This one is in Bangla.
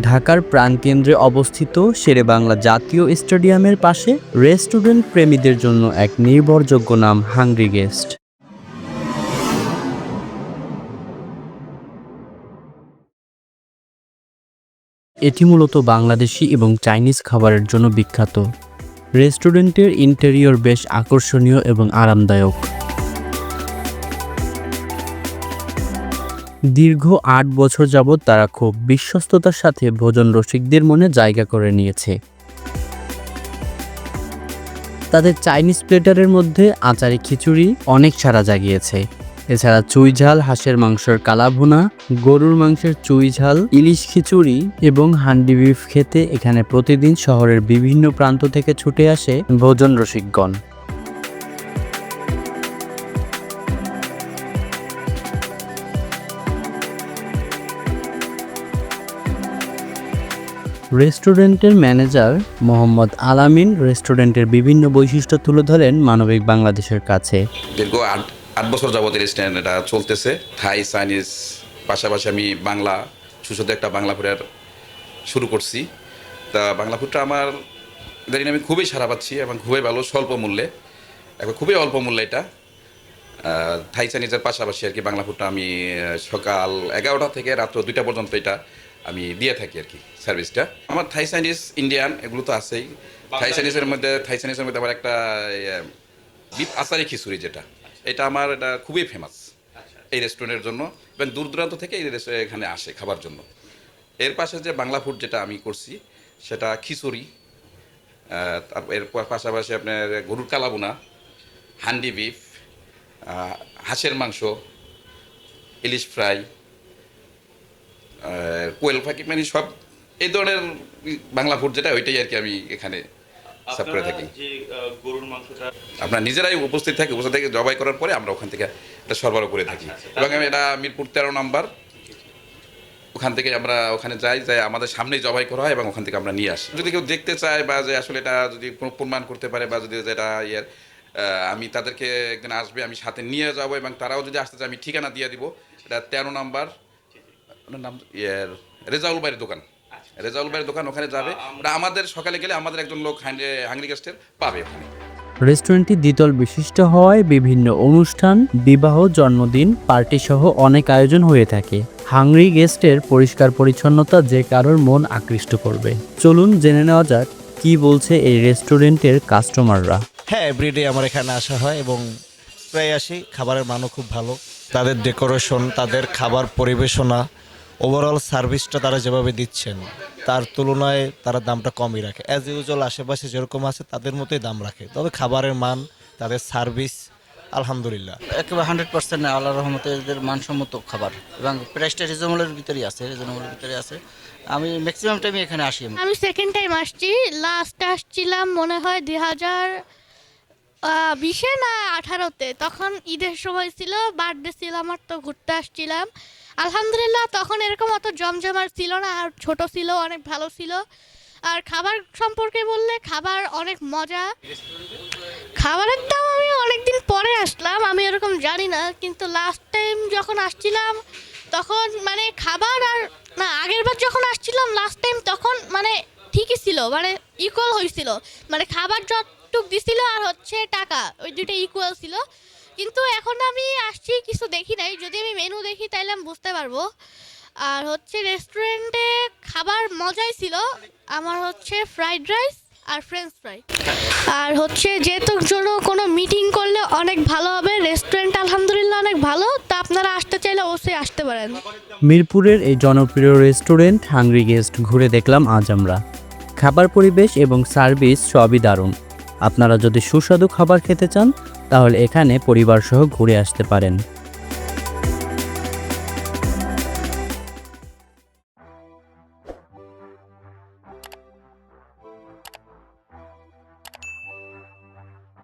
ঢাকার প্রাণকেন্দ্রে অবস্থিত শেরেবাংলা জাতীয় স্টেডিয়ামের পাশে রেস্টুরেন্ট প্রেমীদের জন্য এক নির্ভরযোগ্য নাম হাংরি গেস্ট এটি মূলত বাংলাদেশি এবং চাইনিজ খাবারের জন্য বিখ্যাত। রেস্টুরেন্টের ইন্টেরিয়র বেশ আকর্ষণীয় এবং আরামদায়ক। দীর্ঘ আট বছর যাবৎ তারা খুব বিশ্বস্ততার সাথে ভোজন রসিকদের মনে জায়গা করে নিয়েছে। তাদের চাইনিজ প্লেটারের মধ্যে আচারি খিচুড়ি অনেক সারা জাগিয়েছে। এছাড়া চুই ঝাল, হাঁসের মাংসের কালাভুনা, গরুর মাংসের চুই ঝাল, ইলিশ খিচুড়ি এবং হান্ডি বিফ খেতে এখানে প্রতিদিন শহরের বিভিন্ন প্রান্ত থেকে ছুটে আসে ভোজন রসিকগণ। রেস্টুরেন্টের ম্যানেজার মোহাম্মদ আলামিন রেস্টুরেন্টের বিভিন্ন বৈশিষ্ট্য তুলে ধরেন মানবিক বাংলাদেশের কাছে। দীর্ঘ আট আট বছর যাবত রেস্টুরেন্ট এটা চলতেছে। থাই চাইনিজ পাশাপাশি আমি বাংলা, সুস্বাদু একটা বাংলা ফুডের শুরু করছি। তা বাংলা ফুডটা আমার, ইদানিং আমি খুবই সারা পাচ্ছি এবং খুবই ভালো, স্বল্প মূল্যে। এখন খুবই অল্প মূল্যে এটা। থাই চাইনিজের পাশাপাশি আর কি বাংলা ফুডটা আমি সকাল এগারোটা থেকে রাত্র দুইটা পর্যন্ত এটা আমি দিয়ে থাকি আর কি সার্ভিসটা আমার থাই সাইনিস ইন্ডিয়ান এগুলো তো আছেই। থাই সাইনিসের মধ্যে থাই চাইনিজের মধ্যে আমার একটা বিপ বিফ আচারি খিচুড়ি যেটা এটা আমার এটা খুবই ফেমাস এই রেস্টুরেন্টের জন্য এবং দূর দূরান্ত থেকে এই এখানে আসে খাবার জন্য। এর পাশে যে বাংলা ফুড যেটা আমি করছি সেটা খিচুড়ি এর পাশাপাশি আপনার গরুর কালাবুনা হান্ডি বিফ হাঁসের মাংস ইলিশ ফ্রাই কোয়েল পাখি মানে সব এই ধরনের বাংলা ফুড যেটা ওইটাই আর কি আমি এখানে করে থাকি। গরুর মাংসটা আমরা নিজেরাই উপস্থিত থাকি উপস্থিত থেকে জবাই করার পরে আমরা ওখান থেকে এটা সরবরাহ করে থাকি। এবং আমি এটা মিরপুর তেরো নম্বর। ওখান থেকে আমরা ওখানে যাই যাই আমাদের সামনেই জবাই করা হয় এবং ওখান থেকে আমরা নিয়ে আসি। যদি কেউ দেখতে চায় বা যে আসলে এটা যদি কোনো প্রমাণ করতে পারে বা যদি যেটা ইয়ের আমি তাদেরকে একদিন আসবে আমি সাথে নিয়ে যাব এবং তারাও যদি আসতে চায় আমি ঠিকানা দিয়ে দিব। এটা তেরো নাম্বার। ওনার নাম? ইয়ের রেজাউল ভাইয়ের দোকান। রেজাউল ভাইয়ের দোকান ওখানে যাবে। ওটা আমাদের সকালে গেলে আমাদের একজন লোক হাঙ্গরি গেস্টের পাবে ওখানে। রেস্টুরেন্টটি দ্বিতল বিশিষ্ট হওয়ায় বিভিন্ন অনুষ্ঠান বিবাহ জন্মদিন পার্টি সহ অনেক আয়োজন হয়ে থাকে। হাংরি গেস্টের পরিষ্কার পরিচ্ছন্নতা যে কারোর মন আকৃষ্ট করবে। চলুন জেনে নেওয়া যাক কি বলছে এই রেস্টুরেন্টের কাস্টমাররা। হ্যাঁ এভরিডে আমার এখানে আসা হয় এবং প্রায় আসি। খাবারের মানও খুব ভালো। তাদের ডেকোরেশন তাদের খাবার পরিবেশনা ওভারঅল সার্ভিসটা তারা যেভাবে দিচ্ছেন তার তুলনায় তারা দামটা কমই রাখে। অ্যাজ ইউজুয়াল আশেপাশে যেরকম আছে তাদের মতোই দাম রাখে। তবে খাবারের মান তাদের সার্ভিস আলহামদুলিল্লাহ। একেবারে হান্ড্রেড পার্সেন্ট আল্লাহ রহমতে এদের মানসম্মত খাবার। এবং প্রাইসটা রিজনেবলের ভিতরেই আছে রিজনেবলের ভিতরে আছে। আমি ম্যাক্সিমাম টাইমে এখানে আসি। আমি। আমি সেকেন্ড টাইম আসছি। লাস্ট আসছিলাম মনে হয় দুই হাজার বিশে না আঠারোতে। তখন ঈদের সময় ছিল বার্থডে ছিল আমার তো ঘুরতে আসছিলাম। আলহামদুলিল্লাহ, তখন এরকম অত জমজমার ছিল না, আর ছোট ছিল, অনেক ভালো ছিল। আর খাবার সম্পর্কে বললে খাবার অনেক মজা। খাবারের দাম আমি অনেকদিন পরে আসলাম, আমি এরকম জানি না, কিন্তু লাস্ট টাইম যখন আসছিলাম, তখন মানে খাবার আর, না, আগের বার যখন আসছিলাম লাস্ট টাইম তখন মানে ঠিকই ছিল মানে ইকুয়াল হয়েছিল। মানে খাবার যতটুক দিছিল আর হচ্ছে টাকা, ওই দুইটা ইকুয়াল ছিল। কিন্তু এখন আমি আসছি, কিছু দেখি নাই। যদি আমি মেনু দেখি, তাহলে আমি বুঝতে পারব। আর হচ্ছে রেস্টুরেন্টে খাবার মজাই ছিল। আমার হচ্ছে ফ্রাইড রাইস আর ফ্রেঞ্চ ফ্রাই আর হচ্ছে যেহেতু জন্য কোনো মিটিং করলে অনেক ভালো হবে রেস্টুরেন্ট আলহামদুলিল্লাহ অনেক ভালো। তা আপনারা আসতে চাইলে অবশ্যই আসতে পারেন। মিরপুরের এই জনপ্রিয় রেস্টুরেন্ট হাংরি গেস্ট ঘুরে দেখলাম আজ আমরা। খাবার পরিবেশ এবং সার্ভিস সবই দারুণ। আপনারা যদি সুস্বাদু খাবার খেতে চান তাহলে এখানে পরিবারসহ ঘুরে আসতে পারেন।